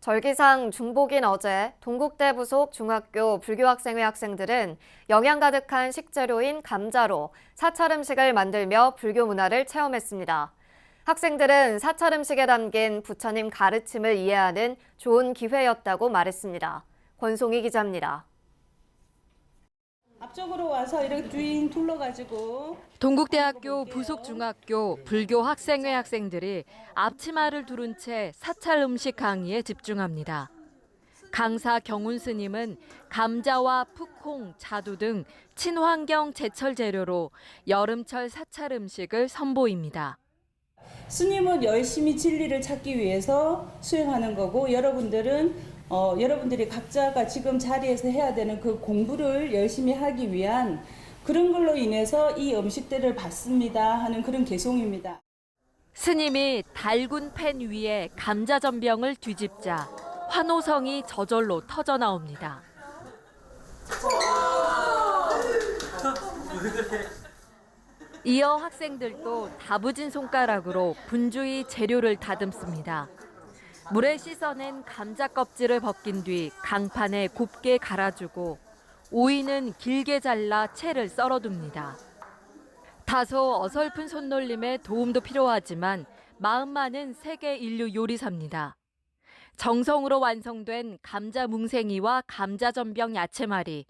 절기상 중복인 어제 동국대 부속 중학교 불교학생회 학생들은 영양 가득한 식재료인 감자로 사찰 음식을 만들며 불교 문화를 체험했습니다. 학생들은 사찰 음식에 담긴 부처님 가르침을 이해하는 좋은 기회였다고 말했습니다. 권송희 기자입니다. 앞쪽으로 와서 이렇게 쭉 둘러가지고 동국대학교 부속중학교 불교 학생회 학생들이 앞치마를 두른 채 사찰 음식 강의에 집중합니다. 강사 경훈 스님은 감자와 푸콩, 자두 등 친환경 제철 재료로 여름철 사찰 음식을 선보입니다. 스님은 열심히 진리를 찾기 위해서 수행하는 거고 여러분들은 어, 여러분들이 각자가 지금 자리에서 해야 되는 그 공부를 열심히 하기 위한 그런 걸로 인해서 이 음식들을 받습니다 하는 그런 개송입니다. 스님이 달군 팬 위에 감자 전병을 뒤집자 환호성이 저절로 터져 나옵니다. 이어 학생들도 다부진 손가락으로 분주히 재료를 다듬습니다. 물에 씻어낸 감자 껍질을 벗긴 뒤 강판에 곱게 갈아주고 오이는 길게 잘라 채를 썰어둡니다. 다소 어설픈 손놀림에 도움도 필요하지만 마음만은 세계 인류 요리사입니다. 정성으로 완성된 감자 뭉생이와 감자 전병 야채말이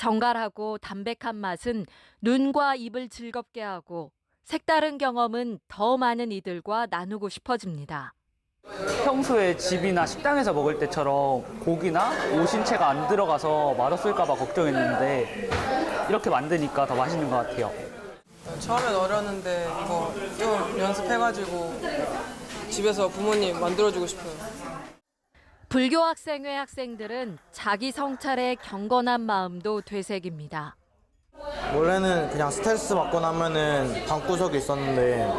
정갈하고 담백한 맛은 눈과 입을 즐겁게 하고 색다른 경험은 더 많은 이들과 나누고 싶어집니다. 평소에 집이나 식당에서 먹을 때처럼 고기나 오신채가 안 들어가서 맛없을까봐 걱정했는데 이렇게 만드니까 더 맛있는 것 같아요. 처음엔 어렸는데 이거 좀 연습해가지고 집에서 부모님 만들어주고 싶어요. 불교 학생회 학생들은 자기 성찰에 경건한 마음도 되새깁니다. 원래는 그냥 스트레스 받고 나면은 방구석에 있었는데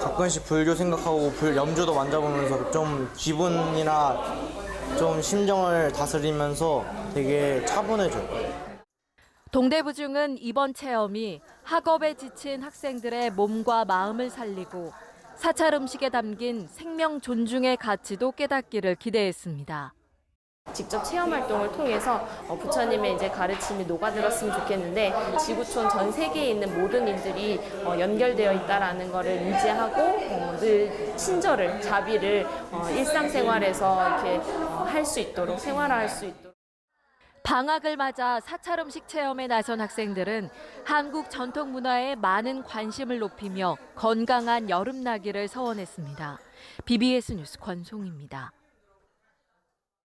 가끔씩 불교 생각하고 불 염주도 만져보면서 좀 기분이나 좀 심정을 다스리면서 되게 차분해져요. 동대부중은 이번 체험이 학업에 지친 학생들의 몸과 마음을 살리고 사찰 음식에 담긴 생명 존중의 가치도 깨닫기를 기대했습니다. 직접 체험 활동을 통해서 어, 부처님의 이제 가르침이 녹아들었으면 좋겠는데 지구촌 전 세계에 있는 모든 일들이 어, 연결되어 있다라는 것을 인지하고 어, 늘 친절을 자비를 어, 일상생활에서 이렇게 할 수 있도록 생활화할 수 있도록. 방학을 맞아 사찰 음식 체험에 나선 학생들은 한국 전통 문화에 많은 관심을 높이며 건강한 여름나기를 서원했습니다. BBS 뉴스 권송입니다.